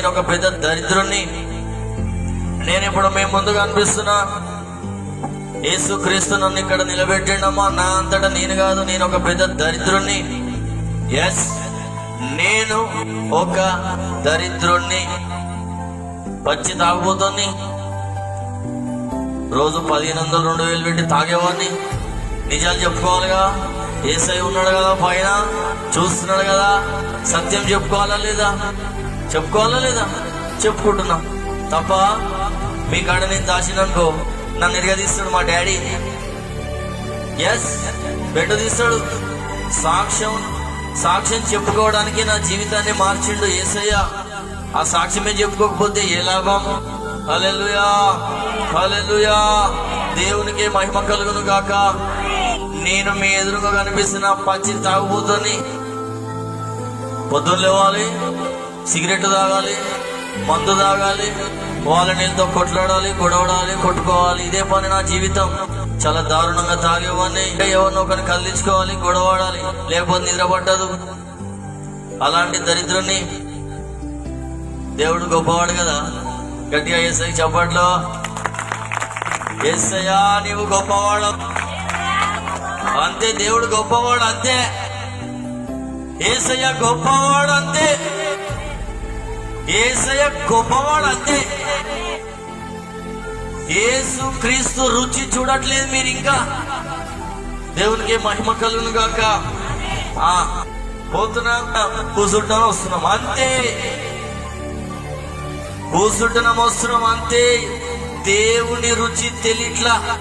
నేను ఒక పెద్ద దరిద్రుణ్ణి. నేను ఇప్పుడు మేము ముందుగా అనిపిస్తున్నా. యేసు క్రీస్తు నన్ను ఇక్కడ నిలబెట్టిండమ్మా. నా అంతటా నేను కాదు నేను ఒక పెద్ద దరిద్రుణ్ణి. ఎస్ నేను ఒక దరిద్రుణ్ణి. పచ్చి తాగుబోతోని రోజు పదిహేను వందలు రెండు వేలు పెట్టి తాగేవాడిని. నిజాలు చెప్పుకోవాలిగా. ఏసై ఉన్నాడు కదా పైన. చూస్తున్నాడు కదా. సత్యం చెప్పుకోవాలా లేదా? చెప్పుకోవాలా లేదా? చెప్పుకుంటున్నా. తప్ప? మీ కాడ నేను దాచిననుకో నన్ను ఎరగదీస్తాడు మా డాడీ. ఎస్ బెడ్ తీస్తాడు. సాక్ష్యం సాక్ష్యం చెప్పుకోవడానికి నా జీవితాన్ని మార్చిండు ఏసయ్య. ఆ సాక్ష్యమే చెప్పుకోకపోతే ఏ లాభం? హలెలుయా హలెలుయా దేవునికి మహిమ కలుగును గాక. నేను మీ ఎదురుగా కనిపిస్తున్న పచ్చి తాగుబోతుని పొద్దున్న లేవాలి. సిగరెట్ తాగాలి మందు తాగాలి వాళ్ళ నీళ్ళతో కొట్లాడాలి గొడవడాలి కొట్టుకోవాలి. ఇదే పని నా జీవితం. చాలా దారుణంగా తాగేవాడిని. ఇంకా ఎవరినో ఒకరిని కదిలించుకోవాలి గొడవాడాలి. లేకపోతే నిద్ర పట్టదు అలాంటి దరిద్రుని దేవుడు గొప్పవాడు కదా. గట్టిగా ఏసై చెప్పట్లో? ఏసయ్యా నీవు గొప్పవాడు. అంతే దేవుడు గొప్పవాడు అంతే. ఏసయ్య గొప్పవాడు అంతే. ఏసయ గొప్పవాడు అంతే క్రీస్తు రుచి చూడట్లేదు మీరు ఇంకా దేవునికి మహిమ కలుగును గాక. ఆ పోతున్నాం కూర్చుంటాం వస్తున్నాం. అంతే. కూర్చుంటున్నాం వస్తున్నాం అంతే. దేవుని రుచి తెలియట్లా.